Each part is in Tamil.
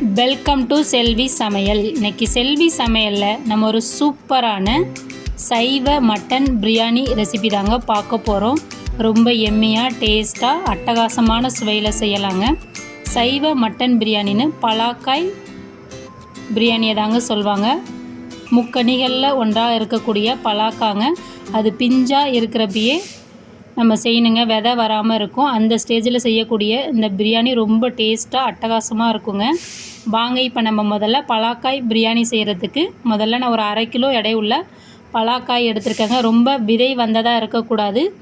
வெல்கம் டு செல்வி சமையல். இன்னைக்கு செல்வி சமையலில் நம்ம ஒரு சூப்பரான சைவ மட்டன் பிரியாணி ரெசிபி தாங்க பார்க்க போகிறோம் ரொம்ப எம்மியாக டேஸ்ட்டாக அட்டகாசமான சுவையில் செய்யலாங்க. சைவ மட்டன் பிரியாணின்னு பலாக்காய் பிரியாணியை தாங்க சொல்லுவாங்க முக்கணிகளில் ஒன்றாக இருக்கக்கூடிய பலாக்காங்க. அது பிஞ்சாக இருக்கிறப்பயே நம்ம செய்யணுங்க. விதை வராமல் இருக்கும். அந்த ஸ்டேஜில் செய்யக்கூடிய இந்த பிரியாணி ரொம்ப டேஸ்ட்டாக அட்டகாசமாக இருக்குங்க. வாங்க இப்போ நம்ம முதல்ல பலாக்காய் பிரியாணி செய்கிறதுக்கு முதல்ல நான் ஒரு அரை கிலோ எடை உள்ள பலாக்காய் எடுத்திருக்கேங்க. ரொம்ப விதை வந்ததாக இருக்கக்கூடாது.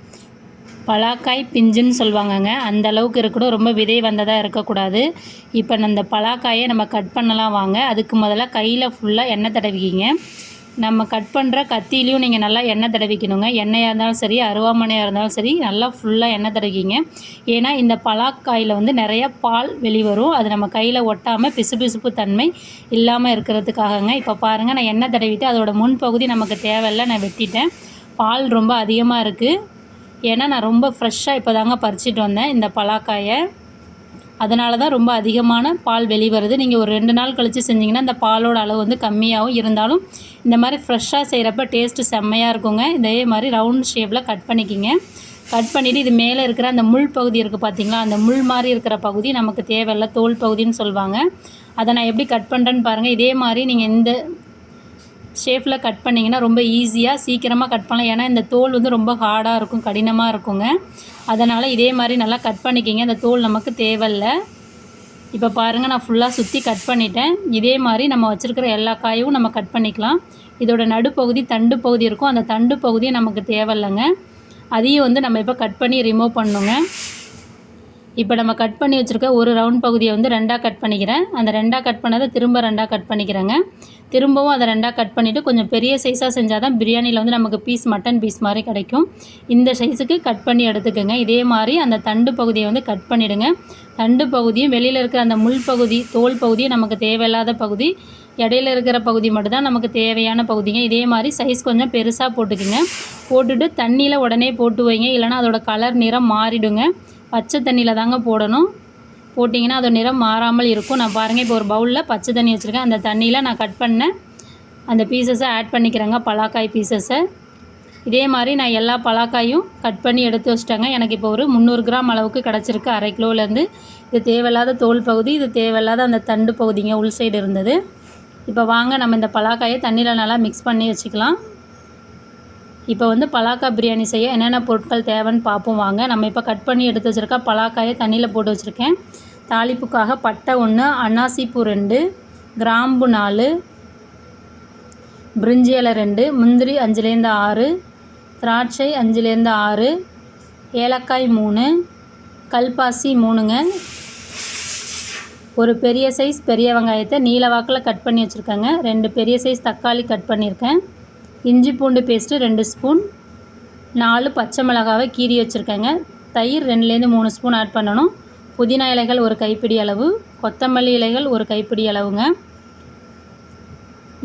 பலாக்காய் பிஞ்சுன்னு சொல்லுவாங்கங்க. அந்த அளவுக்கு இருக்கணும். ரொம்ப விதை வந்ததாக இருக்கக்கூடாது. இப்போ அந்த பலாக்காயை நம்ம கட் பண்ணலாம் வாங்க. அதுக்கு முதல்ல கையில் ஃபுல்லாக எண்ணெய் தடவிக்கிங்க. நம்ம கட் பண்ணுற கத்திலையும் நீங்கள் நல்லா எண்ணெய் தடவிக்கணுங்க. எண்ணெயாக இருந்தாலும் சரி அருவாமனையாக இருந்தாலும் சரி நல்லா ஃபுல்லாக எண்ணெய் தடவிக்கிங்க. ஏன்னா இந்த பலாக்காயில் வந்து நிறைய பால் வெளிவரும். அது நம்ம கையில் ஒட்டாமல் பிசுபிசுப்பு தன்மை இல்லாமல் இருக்கிறதுக்காகங்க. இப்போ பாருங்கள் நான் எண்ணெய் தடவிட்டு அதோட முன்பகுதி நமக்கு தேவையில்ல நான் வெட்டிட்டேன். பால் ரொம்ப அதிகமாக இருக்குது ஏன்னா நான் ரொம்ப ஃப்ரெஷ்ஷாக இப்போ தாங்க பறிச்சிட்டு வந்தேன் இந்த பலாக்காயை. அதனால தான் ரொம்ப அதிகமான பால் வெளிவருது. நீங்கள் ஒரு ரெண்டு நாள் கழித்து செஞ்சிங்கன்னா அந்த பாலோட அளவு வந்து கம்மியாகவும் இருந்தாலும் இந்த மாதிரி ஃப்ரெஷ்ஷாக செய்கிறப்ப டேஸ்ட்டு செம்மையாக இருக்குங்க. இதே மாதிரி ரவுண்ட் ஷேப்பில் கட் பண்ணிக்கிங்க. கட் பண்ணிவிட்டு இது மேலே இருக்கிற அந்த முள் பகுதி இருக்குது பார்த்திங்களா அந்த முள் மாதிரி இருக்கிற பகுதி நமக்கு தேவையில்ல. தோல் பகுதின்னு சொல்லுவாங்க. அதை நான் எப்படி கட் பண்ணுறேன்னு பாருங்கள் இதே மாதிரி நீங்கள் இந்த ஷேப்பில் கட் பண்ணிங்கன்னா ரொம்ப ஈஸியாக சீக்கிரமாக கட் பண்ணலாம். ஏன்னா இந்த தோல் வந்து ரொம்ப ஹார்டாக இருக்கும் கடினமாக இருக்குங்க. அதனால் இதே மாதிரி நல்லா கட் பண்ணிக்கிங்க. இந்த தோல் நமக்கு தேவையில்ல. இப்போ பாருங்கள் நான் ஃபுல்லாக சுற்றி கட் பண்ணிட்டேன். இதே மாதிரி நம்ம வச்சுருக்கிற எல்லா காயும் நம்ம கட் பண்ணிக்கலாம். இதோட நடுப்பகுதி தண்டு பகுதி இருக்கும். அந்த தண்டு பகுதியும் நமக்கு தேவையில்லைங்க. அதையும் வந்து நம்ம இப்போ கட் பண்ணி ரிமூவ் பண்ணுங்க இப்போ நம்ம கட் பண்ணி வச்சுருக்க ஒரு ரவுண்ட் பகுதியை வந்து ரெண்டாக கட் பண்ணிக்கிறேன். அந்த ரெண்டாக கட் பண்ணதை திரும்ப ரெண்டாக கட் பண்ணிக்கிறேங்க. திரும்பவும் அதை ரெண்டாக கட் பண்ணிவிட்டு கொஞ்சம் பெரிய சைஸாக செஞ்சால் தான் பிரியாணியில் வந்து நமக்கு பீஸ் மட்டன் பீஸ் மாதிரி கிடைக்கும். இந்த சைஸுக்கு கட் பண்ணி எடுத்துக்கோங்க. இதே மாதிரி அந்த தண்டு பகுதியை வந்து கட் பண்ணிவிடுங்க தண்டு பகுதியும் வெளியில் இருக்கிற அந்த முள் பகுதி தோல் பகுதியும் நமக்கு தேவையில்லாத பகுதி இடையில இருக்கிற பகுதி மட்டும்தான் நமக்கு தேவையான பகுதிங்க. இதே மாதிரி சைஸ் கொஞ்சம் பெருசாக போட்டுக்குங்க. போட்டுட்டு தண்ணியில் உடனே போட்டு வைங்க. இல்லைனா அதோட கலர் நிறம் மாறிடுங்க. பச்சை தண்ணியில் தாங்க போடணும். போட்டிங்கன்னா அது நிறம் மாறாமல் இருக்கும். நான் பாருங்கள் இப்போ ஒரு பவுலில் பச்சை தண்ணி வச்சுருக்கேன். அந்த தண்ணியில் நான் கட் பண்ணேன் அந்த பீசஸை ஆட் பண்ணிக்கிறேங்க பலாக்காய் பீசஸை இதே மாதிரி நான் எல்லா பலாக்காயும் கட் பண்ணி எடுத்து வச்சிட்டேங்க. எனக்கு இப்போ ஒரு முந்நூறு கிராம் அளவுக்கு கிடச்சிருக்கு அரை கிலோலேருந்து இது தேவையில்லாத தோல் பகுதி இது தேவையில்லாத அந்த தண்டு பகுதிங்க உள் சைடு இருந்தது. இப்போ வாங்க நம்ம இந்த பலாக்காயை தண்ணியில் நல்லா மிக்ஸ் பண்ணி வச்சுக்கலாம். இப்போ வந்து பலாக்காய் பிரியாணி செய்ய என்னென்ன பொருட்கள் தேவைன்னு பார்ப்போம் வாங்க. நம்ம இப்போ கட் பண்ணி எடுத்து வச்சுருக்க பலாக்காயை தண்ணியில் போட்டு வச்சுருக்கேன். தாளிப்புக்காக பட்டை ஒன்று அன்னாசிப்பூ ரெண்டு கிராம்பு நாலு பிரிஞ்சி இலை ரெண்டு முந்திரி அஞ்சுலேருந்து ஆறு திராட்சை அஞ்சுலேருந்து ஆறு ஏலக்காய் மூணு கல்பாசி மூணுங்க. ஒரு பெரிய சைஸ் பெரிய வெங்காயத்தை நீல வாக்கில் கட் பண்ணி வச்சுருக்கேங்க. ரெண்டு பெரிய சைஸ் தக்காளி கட் பண்ணியிருக்கேன். இஞ்சி பூண்டு பேஸ்ட்டு ரெண்டு ஸ்பூன் நாலு பச்சை மிளகாவை கீறி வச்சுருக்கேங்க. தயிர் ரெண்டுலேருந்து மூணு ஸ்பூன் ஆட் பண்ணணும். புதினா இலைகள் ஒரு கைப்பிடி அளவு கொத்தமல்லி இலைகள் ஒரு கைப்பிடி அளவுங்க.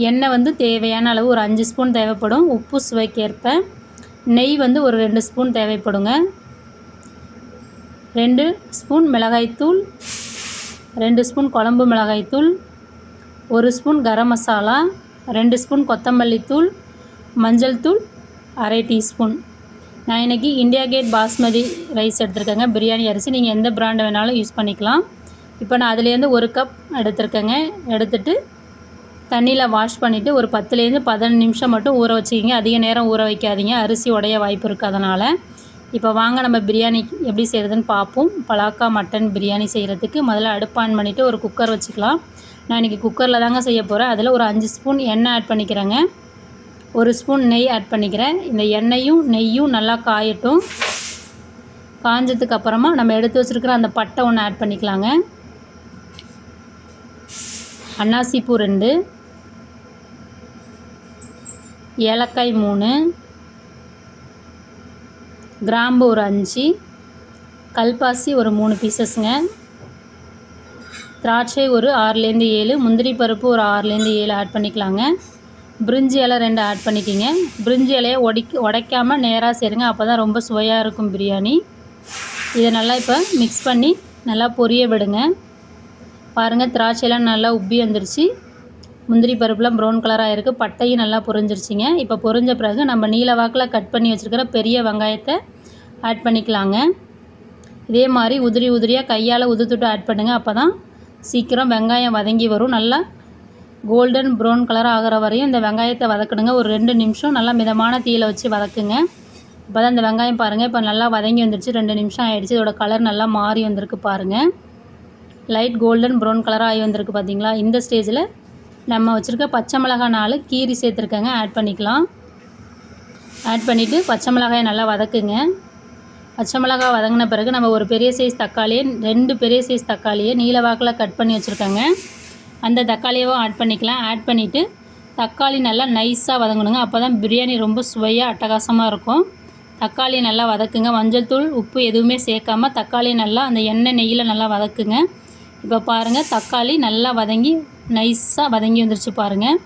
எண்ணெய் வந்து தேவையான அளவு ஒரு அஞ்சு ஸ்பூன் தேவைப்படும். உப்பு சுவைக்கேற்ப நெய் வந்து ஒரு ரெண்டு ஸ்பூன் தேவைப்படுங்க. ரெண்டு ஸ்பூன் மிளகாய்த்தூள் ரெண்டு ஸ்பூன் குழம்பு மிளகாய்த்தூள் ஒரு ஸ்பூன் கரம் மசாலா ரெண்டு ஸ்பூன் கொத்தமல்லி தூள் மஞ்சள் தூள் அரை டீஸ்பூன். நான் இன்றைக்கி இந்தியா கேட் பாஸ்மதி ரைஸ் எடுத்திருக்கேங்க. பிரியாணி அரிசி. நீங்கள் எந்த பிராண்டு வேணாலும் யூஸ் பண்ணிக்கலாம். இப்போ நான் அதுலேருந்து ஒரு கப் எடுத்திருக்கேங்க. எடுத்துட்டு தண்ணியில் வாஷ் பண்ணிவிட்டு ஒரு பத்துலேருந்து பதினஞ்சு நிமிஷம் மட்டும் ஊற வச்சுக்கிங்க. அதிக நேரம் ஊற வைக்காதீங்க. அரிசி உடைய வாய்ப்பு இருக்குது அதனால். இப்போ வாங்க நம்ம பிரியாணி எப்படி செய்கிறதுன்னு பார்ப்போம் பலாக்கா மட்டன் பிரியாணி செய்கிறதுக்கு முதல்ல அடுப்பு ஆன் பண்ணிவிட்டு ஒரு குக்கர் வச்சுக்கலாம். நான் இன்றைக்கி குக்கரில் தாங்க செய்ய போகிறேன் அதில் ஒரு அஞ்சு ஸ்பூன் எண்ணெய் ஆட் பண்ணிக்கிறேங்க. ஒரு ஸ்பூன் நெய் ஆட் பண்ணிக்கிறேன். இந்த எண்ணெயும் நெய்யும் நல்லா காயட்டும். காஞ்சதுக்கு அப்புறமா நம்ம எடுத்து வச்சுருக்கிற அந்த பட்டை ஒன்று ஆட் பண்ணிக்கலாங்க. அன்னாசிப்பூ ரெண்டு. ஏலக்காய் மூணு. கிராம்பு ஒரு அஞ்சு. கல்பாசி ஒரு மூணு பீசஸ்ங்க திராட்சை ஒரு ஆறுலேருந்து ஏழு. முந்திரி பருப்பு ஒரு ஆறுலேருந்து ஏழு ஆட் பண்ணிக்கலாங்க. பிரிஞ்சி இலை ரெண்டு ஆட் பண்ணிக்கிங்க. பிரிஞ்சி இலையை ஒடிக்க உடைக்காமல் நேராக சேருங்க அப்போ தான் ரொம்ப சுவையாக இருக்கும் பிரியாணி. இதை நல்லா இப்போ மிக்ஸ் பண்ணி நல்லா பொரிய விடுங்க. பாருங்கள் திராட்சையெல்லாம் நல்லா உப்பி வந்துருச்சு. முந்திரி பருப்புலாம் ப்ரௌன் கலராக இருக்குது பட்டையும் நல்லா பொரிஞ்சிருச்சிங்க. இப்போ பொரிஞ்ச பிறகு நம்ம நீல வாக்கில் கட் பண்ணி வச்சுருக்கிற பெரிய வெங்காயத்தை ஆட் பண்ணிக்கலாங்க. இதே மாதிரி உதிரி உதிரியாக கையால் உதுத்துட்டு ஆட் பண்ணுங்கள் அப்போ தான் சீக்கிரம் வெங்காயம் வதங்கி வரும். நல்லா கோல்டன் ப்ரௌன் கலர் ஆகிற வரையும் இந்த வெங்காயத்தை வதக்கணுங்க. ஒரு ரெண்டு நிமிஷம் நல்லா மிதமான தீயில் வச்சு வதக்குங்க. இப்போ தான் இந்த வெங்காயம் பாருங்கள் இப்போ நல்லா வதங்கி வந்துடுச்சு ரெண்டு நிமிஷம் ஆகிடுச்சு இதோட கலர் நல்லா மாறி வந்திருக்கு பாருங்கள் லைட் கோல்டன் ப்ரௌன் கலராக ஆகி வந்திருக்கு பார்த்தீங்களா இந்த ஸ்டேஜில் நம்ம வச்சுருக்க பச்சை மிளகாய் நாலு கீரி சேர்த்துருக்கேங்க. ஆட் பண்ணிக்கலாம். ஆட் பண்ணிவிட்டு பச்சை மிளகாயை நல்லா வதக்குங்க. பச்சை மிளகாய் வதங்கின பிறகு நம்ம ஒரு பெரிய சைஸ் தக்காளியை ரெண்டு பெரிய சைஸ் தக்காளியை நீல வாக்கில் கட் பண்ணி வச்சுருக்கேங்க. அந்த தக்காளியவும் ஆட் பண்ணிக்கலாம். ஆட் பண்ணிவிட்டு தக்காளி நல்லா நைஸாக வதங்கணுங்க. அப்போ தான் பிரியாணி ரொம்ப சுவையாக அட்டகாசமாக இருக்கும். தக்காளி நல்லா வதக்குங்க. மஞ்சள் தூள் உப்பு எதுவுமே சேர்க்காம தக்காளி நல்லா அந்த எண்ணெய் நெய்யில் நல்லா வதக்குங்க. இப்போ பாருங்கள் தக்காளி நல்லா வதங்கி நைஸாக வதங்கி வந்துருச்சு பாருங்கள்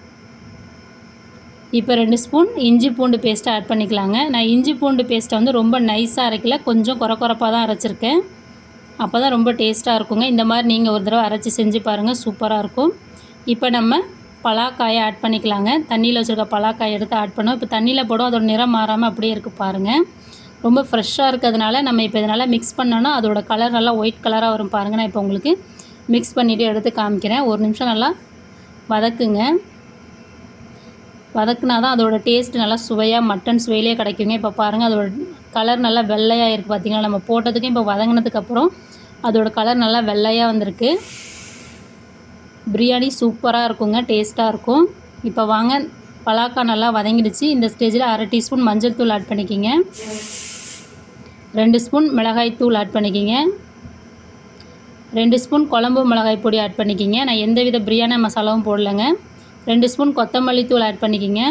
இப்போ ரெண்டு ஸ்பூன் இஞ்சி பூண்டு பேஸ்ட்டை ஆட் பண்ணிக்கலாங்க. நான் இஞ்சி பூண்டு பேஸ்ட்டை வந்து ரொம்ப நைஸாக அரைக்கல. கொஞ்சம் குறை குறப்பாக தான் அரைச்சிருக்கேன். அப்போ தான் ரொம்ப டேஸ்ட்டாக இருக்குங்க. இந்த மாதிரி நீங்கள் ஒரு தடவை அரைச்சி செஞ்சு பாருங்கள் சூப்பராக இருக்கும். இப்போ நம்ம பலாக்காயை ஆட் பண்ணிக்கலாங்க. தண்ணியில் வச்சுருக்க பலாக்காயை எடுத்து ஆட் பண்ணோம். இப்போ தண்ணியில் போடும் அதோட நிறம் மாறாமல் அப்படியே இருக்குது பாருங்கள் ரொம்ப ஃப்ரெஷ்ஷாக இருக்கிறதுனால நம்ம இப்போ இதனால் மிக்ஸ் பண்ணோன்னா அதோட கலர் நல்லா ஒயிட் கலராக வரும் பாருங்கள் நான் இப்போ உங்களுக்கு மிக்ஸ் பண்ணிவிட்டு எடுத்து காமிக்கிறேன். ஒரு நிமிஷம் நல்லா வதக்குங்க. வதக்குனா தான் அதோட டேஸ்ட் நல்லா சுவையாக மட்டன் சுவையிலே கிடைக்குங்க. இப்போ பாருங்கள் அதோட கலர் நல்லா வெள்ளையாக இருக்குது பார்த்திங்களா நம்ம போட்டதுக்கும் இப்போ வதங்கினதுக்கப்புறம் அதோட கலர் நல்லா வெள்ளையாக வந்திருக்கு. பிரியாணி சூப்பராக இருக்குங்க டேஸ்ட்டாக இருக்கும். இப்போ வாங்க பலாக்கா நல்லா வதங்கிடுச்சு. இந்த ஸ்டேஜில் அரை டீஸ்பூன் மஞ்சள் தூள் ஆட் பண்ணிக்கிங்க. ரெண்டு ஸ்பூன் மிளகாய் தூள் ஆட் பண்ணிக்கிங்க. ரெண்டு ஸ்பூன் குழம்பு மிளகாய் பொடி ஆட் பண்ணிக்கிங்க. நான் எந்த வித பிரியாணி மசாலாவும் போடலைங்க. ரெண்டு ஸ்பூன் கொத்தமல்லி தூள் ஆட் பண்ணிக்கிங்க.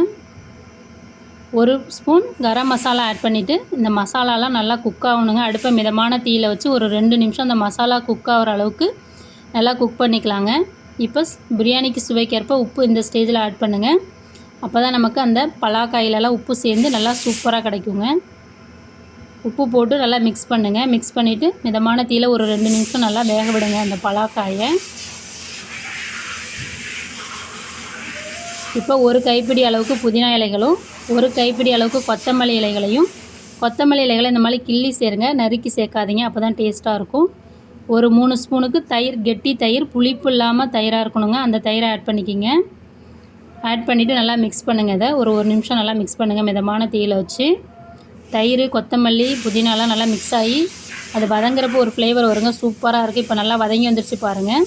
ஒரு ஸ்பூன் கரம் மசாலா ஆட் பண்ணிவிட்டு இந்த மசாலாலாம் நல்லா குக் ஆகணுங்க. அடுப்பை மிதமான தீயில் வச்சு ஒரு ரெண்டு நிமிஷம் அந்த மசாலா குக் ஆகிற அளவுக்கு நல்லா குக் பண்ணிக்கலாங்க. இப்போ பிரியாணிக்கு சுவைக்கேற்ப உப்பு இந்த ஸ்டேஜில் ஆட் பண்ணுங்கள் அப்போ தான் நமக்கு அந்த பலாக்காயிலெல்லாம் உப்பு சேர்ந்து நல்லா சூப்பராக கிடைக்குங்க. உப்பு போட்டு நல்லா மிக்ஸ் பண்ணுங்கள் மிக்ஸ் பண்ணிவிட்டு மிதமான தீயில் ஒரு ரெண்டு நிமிஷம் நல்லா வேக விடுங்க அந்த பலாக்காயை. இப்போ ஒரு கைப்பிடி அளவுக்கு புதினா இலைகளும் ஒரு கைப்பிடி அளவுக்கு கொத்தமல்லி இலைகளையும் கொத்தமல்லி இலைகளை இந்த மாதிரி கிள்ளி சேருங்க. நறுக்கி சேர்க்காதீங்க. அப்போ தான் டேஸ்ட்டாக இருக்கும். ஒரு மூணு ஸ்பூனுக்கு தயிர் கெட்டி தயிர் புளிப்பு இல்லாமல் தயிராக இருக்கணுங்க. அந்த தயிரை ஆட் பண்ணிக்கிங்க. ஆட் பண்ணிவிட்டு நல்லா மிக்ஸ் பண்ணுங்கள் இதை. ஒரு ஒரு நிமிஷம் நல்லா மிக்ஸ் பண்ணுங்கள் மிதமான தீயில் வச்சு. தயிர் கொத்தமல்லி புதினாலாம் நல்லா மிக்ஸ் ஆகி அது வதங்குறப்போ ஒரு ஃப்ளேவர் வருங்க. சூப்பராக இருக்குது இப்போ நல்லா வதங்கி வந்துருச்சு பாருங்கள்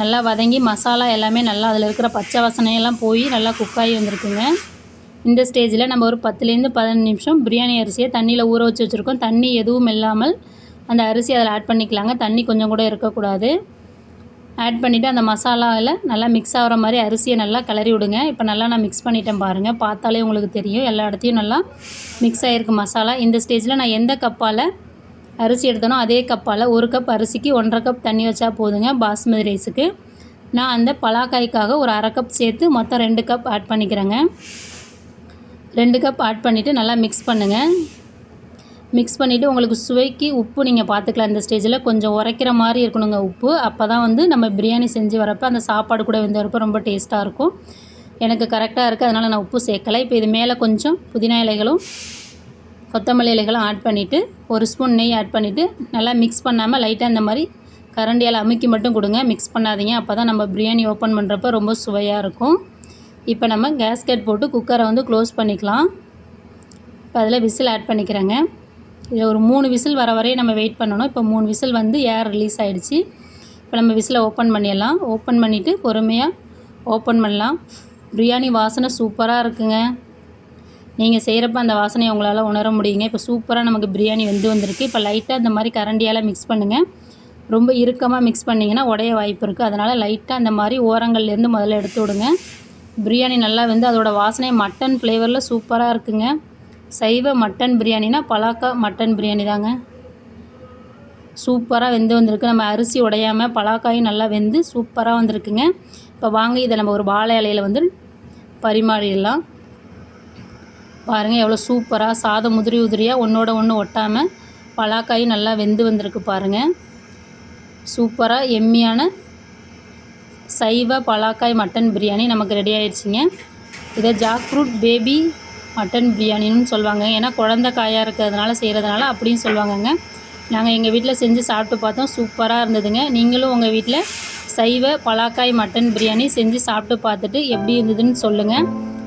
நல்லா வதங்கி மசாலா எல்லாமே நல்லா அதில் இருக்கிற பச்சை வாசனையெல்லாம் போய் நல்லா குக்காகி வந்திருக்குங்க. இந்த ஸ்டேஜில் நம்ம ஒரு பத்துலேருந்து பதினஞ்சு நிமிஷம் பிரியாணி அரிசியை தண்ணியில் ஊற வச்சு வச்சுருக்கோம். தண்ணி எதுவும் இல்லாமல் அந்த அரிசி அதில் ஆட் பண்ணிக்கலாங்க. தண்ணி கொஞ்சம் கூட இருக்கக்கூடாது. ஆட் பண்ணிவிட்டு அந்த மசாலாவில் நல்லா மிக்ஸ் ஆகிற மாதிரி அரிசியை நல்லா கிளறி விடுங்க. இப்போ நல்லா நான் மிக்ஸ் பண்ணிட்டேன் பாருங்கள் பார்த்தாலே உங்களுக்கு தெரியும். எல்லா இடத்தையும் நல்லா மிக்ஸ் ஆகிருக்கு மசாலா. இந்த ஸ்டேஜில் நான் எந்த கப்பால் அரிசி எடுத்தனோ அதே கப்பால் ஒரு கப் அரிசிக்கு ஒன்றரை கப் தண்ணி வச்சா போதுங்க பாஸ்மதி ரைஸுக்கு நான் அந்த பலாக்காய்க்காக ஒரு அரை கப் சேர்த்து மொத்தம் ரெண்டு கப் ஆட் பண்ணிக்கிறேங்க. ரெண்டு கப் ஆட் பண்ணிவிட்டு நல்லா மிக்ஸ் பண்ணுங்கள் மிக்ஸ் பண்ணிவிட்டு உங்களுக்கு சுவைக்கு உப்பு நீங்கள் பார்த்துக்கலாம் இந்த ஸ்டேஜில் கொஞ்சம் உரைக்கிற மாதிரி இருக்கணுங்க உப்பு. அப்போ தான் வந்து நம்ம பிரியாணி செஞ்சு வரப்போ அந்த சாப்பாடு கூட வெந்து வரப்போ ரொம்ப டேஸ்ட்டாக இருக்கும். எனக்கு கரெக்டாக இருக்குது அதனால் நான் உப்பு சேர்க்கலை. இப்போ இது மேலே கொஞ்சம் புதினா இலைகளும் கொத்தமல்லி இலைகளும் ஆட் பண்ணிவிட்டு ஒரு ஸ்பூன் நெய் ஆட் பண்ணிவிட்டு நல்லா மிக்ஸ் பண்ணாமல் லைட்டாக இந்த மாதிரி கரண்டியால் அமுக்கி மட்டும் கொடுங்க. மிக்ஸ் பண்ணாதீங்க. அப்போ தான் நம்ம பிரியாணி ஓப்பன் பண்ணுறப்ப ரொம்ப சுவையாக இருக்கும். இப்போ நம்ம கேஸ்கெட் போட்டு குக்கரை வந்து க்ளோஸ் பண்ணிக்கலாம். இப்போ அதில் விசில் ஆட் பண்ணிக்கிறேங்க. இதில் ஒரு மூணு விசில் வர வரையும் நம்ம வெயிட் பண்ணணும். இப்போ மூணு விசில் வந்து ஏர் ரிலீஸ் ஆகிடுச்சு இப்போ நம்ம விசிலை ஓப்பன் பண்ணிடலாம். ஓப்பன் பண்ணிவிட்டு பொறுமையாக ஓப்பன் பண்ணலாம். பிரியாணி வாசனை சூப்பராக இருக்குங்க. நீங்கள் செய்கிறப்ப அந்த வாசனையை உங்களால் உணர முடியுங்க. இப்போ சூப்பராக நமக்கு பிரியாணி வெந்து வந்திருக்கு. இப்போ லைட்டாக இந்த மாதிரி கரண்டியால் மிக்ஸ் பண்ணுங்கள் ரொம்ப இறுக்கமாக மிக்ஸ் பண்ணிங்கன்னா உடைய வாய்ப்பு இருக்குது அதனால் லைட்டாக அந்த மாதிரி ஓரங்கள்லேருந்து முதல்ல எடுத்து விடுங்க. பிரியாணி நல்லா வந்து அதோடய வாசனை மட்டன் ஃப்ளேவரில் சூப்பராக இருக்குங்க. சைவ மட்டன் பிரியாணினா பலாக்கா மட்டன் பிரியாணி தாங்க. சூப்பராக வெந்து வந்திருக்கு. நம்ம அரிசி உடையாமல் பலாக்காயும் நல்லா வெந்து சூப்பராக வந்திருக்குங்க. இப்போ வாங்க இதை நம்ம ஒரு வாழை இலையில் வந்து பரிமாறிடலாம். பாருங்கள் எவ்வளோ சூப்பராக சாதம் உதிரி உதிரியாக ஒன்றோட ஒன்று ஒட்டாமல் பலாக்காயும் நல்லா வெந்து வந்திருக்கு பாருங்கள் சூப்பராக எம்மியான சைவ பலாக்காய் மட்டன் பிரியாணி நமக்கு ரெடி ஆயிடுச்சுங்க. இதை ஜாக் ஃப்ரூட் பேபி மட்டன் பிரியாணின்னு சொல்லுவாங்க. ஏன்னா குழந்த காயாக இருக்கிறதுனால செய்கிறதுனால அப்படியும் சொல்லுவாங்கங்க. நாங்கள் எங்கள் வீட்டில் செஞ்சு சாப்பிட்டு பார்த்தோம். சூப்பராக இருந்ததுங்க. நீங்களும் உங்கள் வீட்டில் சைவ பலாக்காய் மட்டன் பிரியாணி செஞ்சு சாப்பிட்டு பார்த்துட்டு எப்படி இருந்ததுன்னு சொல்லுங்கள்